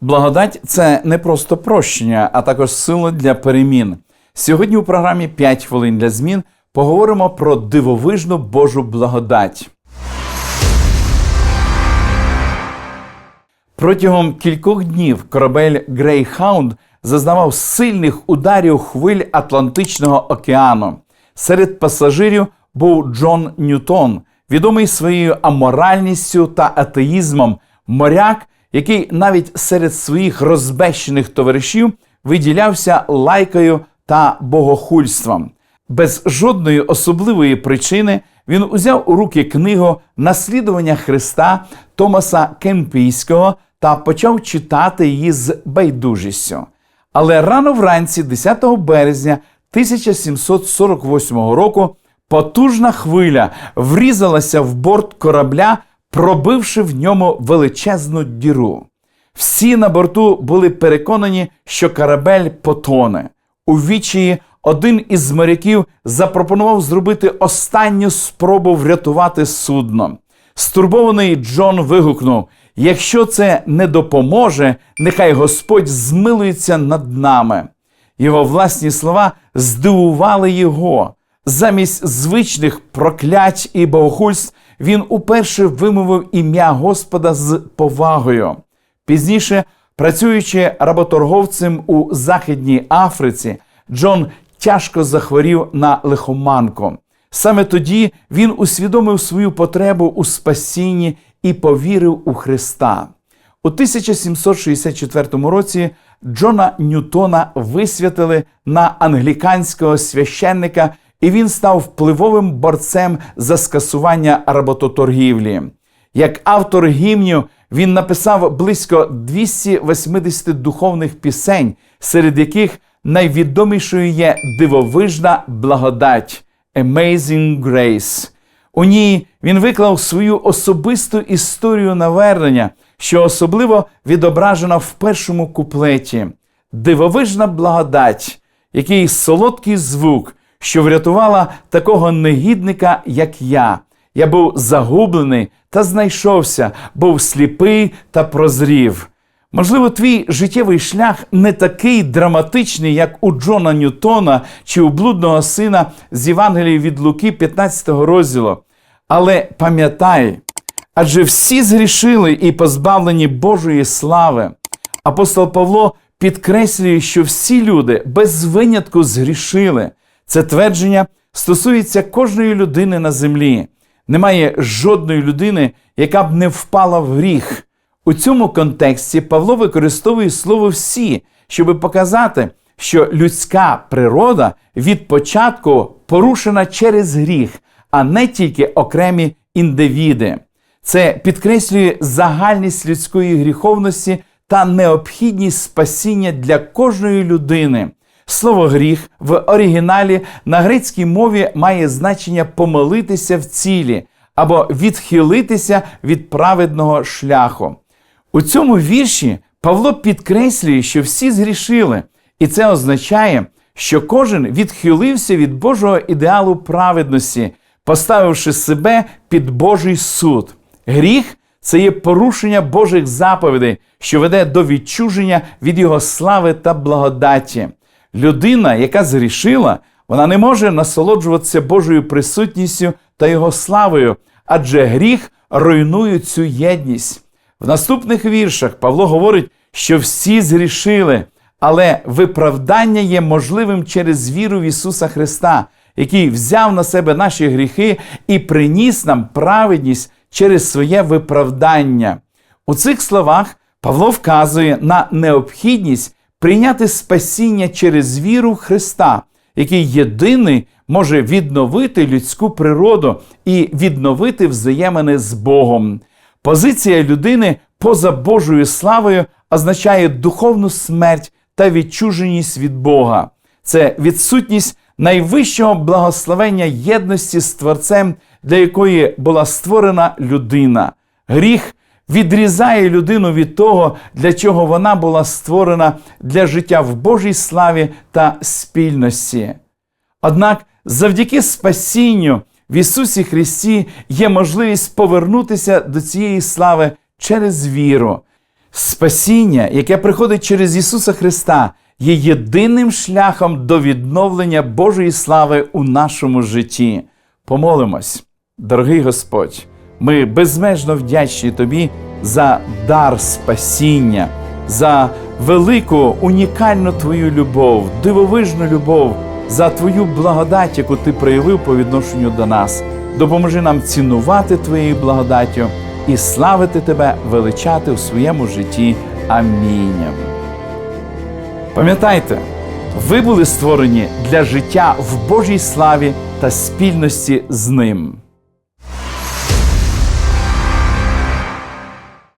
Благодать це не просто прощення, а також сила для перемін. Сьогодні у програмі «5 хвилин для змін поговоримо про дивовижну Божу благодать. Протягом кількох днів корабель Грейхаунд зазнавав сильних ударів хвиль Атлантичного океану. Серед пасажирів був Джон Ньютон, відомий своєю аморальністю та атеїзмом, моряк, який навіть серед своїх розбещених товаришів виділявся лайкою та богохульством. Без жодної особливої причини він узяв у руки книгу Наслідування Христа Томаса Кемпійського та почав читати її з байдужістю. Але рано вранці, 10 березня 1748 року, потужна хвиля врізалася в борт корабля, пробивши в ньому величезну діру. Всі на борту були переконані, що корабель потоне. У вічії один із моряків запропонував зробити останню спробу врятувати судно. Стурбований Джон вигукнув: якщо це не допоможе, нехай Господь змилується над нами. Його власні слова здивували його. Замість звичних проклять і богохульств він уперше вимовив ім'я Господа з повагою. Пізніше, працюючи работорговцем у Західній Африці, Джон тяжко захворів на лихоманку. Саме тоді він усвідомив свою потребу у спасінні і повірив у Христа. У 1764 році Джона Ньютона висвятили на англіканського священника, і він став впливовим борцем за скасування работоторгівлі. Як автор гімнів, він написав близько 280 духовних пісень, серед яких найвідомішою є дивовижна благодать Amazing Grace. У ній він виклав свою особисту історію навернення, що особливо відображена в першому куплеті. Дивовижна благодать, який солодкий звук, що врятувала такого негідника, як я. Я був загублений та знайшовся, був сліпий та прозрів. Можливо, твій життєвий шлях не такий драматичний, як у Джона Ньютона чи у блудного сина з Євангелії від Луки 15 розділу. Але пам'ятай, адже всі згрішили і позбавлені Божої слави. Апостол Павло підкреслює, що всі люди без винятку згрішили. Це твердження стосується кожної людини на землі. Немає жодної людини, яка б не впала в гріх. У цьому контексті Павло використовує слово всі, щоб показати, що людська природа від початку порушена через гріх, а не тільки окремі індивіди. Це підкреслює загальність людської гріховності та необхідність спасіння для кожної людини. Слово гріх в оригіналі на грецькій мові має значення помилитися в цілі або відхилитися від праведного шляху. У цьому вірші Павло підкреслює, що всі згрішили, і це означає, що кожен відхилився від Божого ідеалу праведності, поставивши себе під Божий суд. Гріх це є порушення Божих заповідей, що веде до відчуження від Його слави та благодаті. Людина, яка згрішила, вона не може насолоджуватися Божою присутністю та Його славою, адже гріх руйнує цю єдність. В наступних віршах Павло говорить, що всі згрішили, але виправдання є можливим через віру в Ісуса Христа, який взяв на себе наші гріхи і приніс нам праведність через своє виправдання. У цих словах Павло вказує на необхідність прийняти спасіння через віру Христа, який єдиний може відновити людську природу і відновити взаємини з Богом. Позиція людини поза Божою славою означає духовну смерть та відчуженість від Бога. Це відсутність найвищого благословення єдності з Творцем, для якої була створена людина. Гріх відрізає людину від того, для чого вона була створена для життя в Божій славі та спільності. Однак завдяки спасінню в Ісусі Христі є можливість повернутися до цієї слави через віру. Спасіння, яке приходить через Ісуса Христа, є єдиним шляхом до відновлення Божої слави у нашому житті. Помолимось, дорогий Господь, ми безмежно вдячні Тобі за дар спасіння, за велику унікальну Твою любов, дивовижну любов, за Твою благодать, яку Ти проявив по відношенню до нас. Допоможи нам цінувати Твоєю благодаттю і славити Тебе, величати у своєму житті. Амінь. Пам'ятайте, ви були створені для життя в Божій славі та спільності з ним.